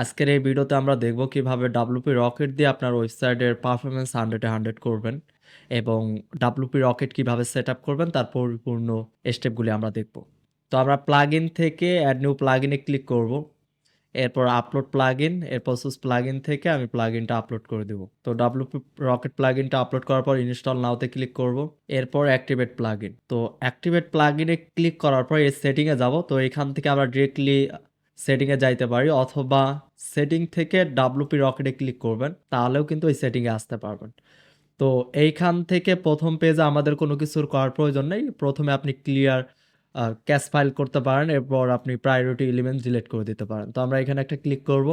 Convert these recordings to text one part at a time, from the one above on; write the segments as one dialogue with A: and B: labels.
A: আজকের এই ভিডিওতে আমরা দেখব কীভাবে ডাব্লুপি রকেট দিয়ে আপনার ওয়েবসাইটের পারফরমেন্স 100 এ 100 করবেন এবং ডাব্লুপি রকেট কীভাবে সেটআপ করবেন তার পরিপূর্ণ স্টেপগুলি আমরা দেখব। তো আমরা প্লাগইন থেকে অ্যাড নিউ প্লাগইনে ক্লিক করব। এরপর আপলোড প্লাগইন, এরপর সুস প্লাগইন থেকে আমি প্লাগইনটা আপলোড করে দেব। তো ডাব্লুপি রকেট প্লাগইনটা আপলোড করার পর ইনস্টল নাওতে ক্লিক করব। এরপর অ্যাক্টিভেট প্লাগইন। তো অ্যাক্টিভেট প্লাগইনে ক্লিক করার পর এই সেটিংয়ে যাব। তো এখান থেকে আমরা ডিরেক্টলি সেটিংয়ে যাইতে পারি অথবা সেটিং থেকে ডাব্লুপি রকেটে ক্লিক করবেন। তাহলেও কিন্তু এই সেটিংয়ে আসতে পারবেন। তো এইখান থেকে প্রথম পেজে আমাদের কোনো কিছুর করার প্রয়োজন নেই। প্রথমে আপনি ক্লিয়ার ক্যাশ ফাইল করতে পারেন। এরপর আপনি প্রায়োরিটি এলিমেন্ট ডিলেট করে দিতে পারেন। তো আমরা এখানে একটা ক্লিক করব।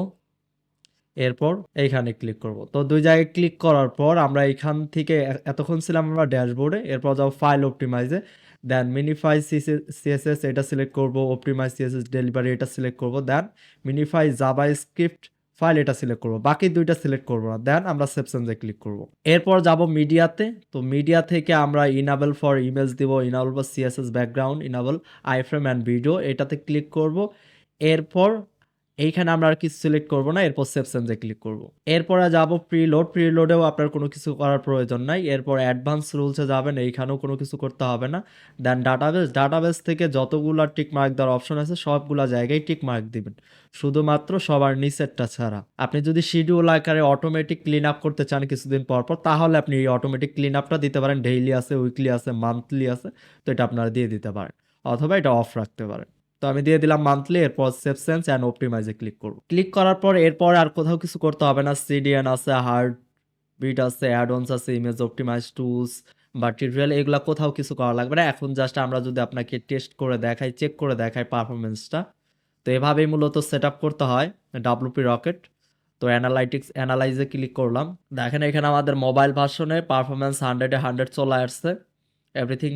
A: এরপর এইখানে ক্লিক করব। তো দুই জায়গায় ক্লিক করার পর আমরা এইখান থেকে এতক্ষণ ছিলাম আমরা ড্যাশবোর্ডে। এরপর যাব ফাইল অপটিমাইজে দেন মিনিফাই সিএসএস এটা সিলেক্ট করব। অপটিমাইজ সিএসএস ডেলিভারি এটা সিলেক্ট করব। দেন মিনিফাই জাভাস্ক্রিপ্ট ফাইল এটা সিলেক্ট করব। বাকি দুইটা সিলেক্ট করব না। দেন আমরা এ ক্লিক করব। এরপর যাব মিডিয়াতে। তো মিডিয়া থেকে আমরা ইনেবল ফর ইমেজ দিব, enable for CSS background, enable iframe and video এটাতে ক্লিক করব। এরপর এইখানে আমরা আর কিছু সিলেক্ট করব না। এরপর সেভ এ ক্লিক করব। এরপরে যাব প্রিলোড। প্রিলোডেও আপনার কোনো কিছু করার প্রয়োজন নাই। এরপর অ্যাডভান্স রুলসে যাবেন। এইখানেও কোনো কিছু করতে হবে না। দেন ডাটাবেস, ডাটাবেস থেকে যতগুলা টিক মার্ক দেওয়ার অপশন আছে সবগুলা জায়গায় টিক মার্ক দিবেন। শুধুমাত্র সবার নিচেরটা ছাড়া। আপনি যদি শিডিউল আকারে অটোমেটিক ক্লিন আপ করতে চান কিছুদিন পর, পর তাহলে আপনি এই অটোমেটিক ক্লিন আপটা দিতে পারেন। ডেইলি আছে, উইকলি আছে, মান্থলি আছে। তো এটা আপনারা দিয়ে দিতে পারেন। অথবা এটা অফ রাখতে পারেন। তো আমি দিয়ে দিলাম মান্থলি এরপর সেভ চেঞ্জ অ্যান্ড অপটিমাইজে ক্লিক করব। ক্লিক করার পর এরপর আর কোথাও কিছু করতে হবে না। সিডিএন আছে, হার্ড বিট আছে, অ্যাড আছে, ইমেজ অপটিমাইজ টুলস বা টিউটোরিয়াল এগুলো কোথাও কিছু করা লাগবে না। এখন জাস্ট আমরা যদি আপনাকে টেস্ট করে দেখাই, চেক করে দেখাই পারফরমেন্সটা তো এভাবেই মূলত সেটআপ করতে হয় ডাব্লুপি রকেট। তো অ্যানালাইটিক্স অ্যানালাইজে ক্লিক করলাম। দেখেন এখানে আমাদের মোবাইল ভার্সনে পারফরমেন্স হান্ড্রেডে হান্ড্রেড চলে আসছে। এভরিথিং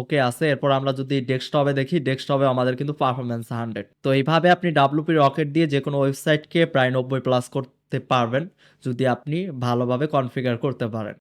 A: ওকে আছে। এরপর আমরা যদি ডেস্কটপে দেখি, ডেস্কটপে আমাদের কিন্তু পারফরমেন্স হান্ড্রেড তো এইভাবে আপনি ডাব্লুপি রকেট দিয়ে যে কোনো ওয়েবসাইটকে প্রায় 90 প্লাস করতে পারবেন। যদি আপনি ভালোভাবে কনফিগার করতে পারেন।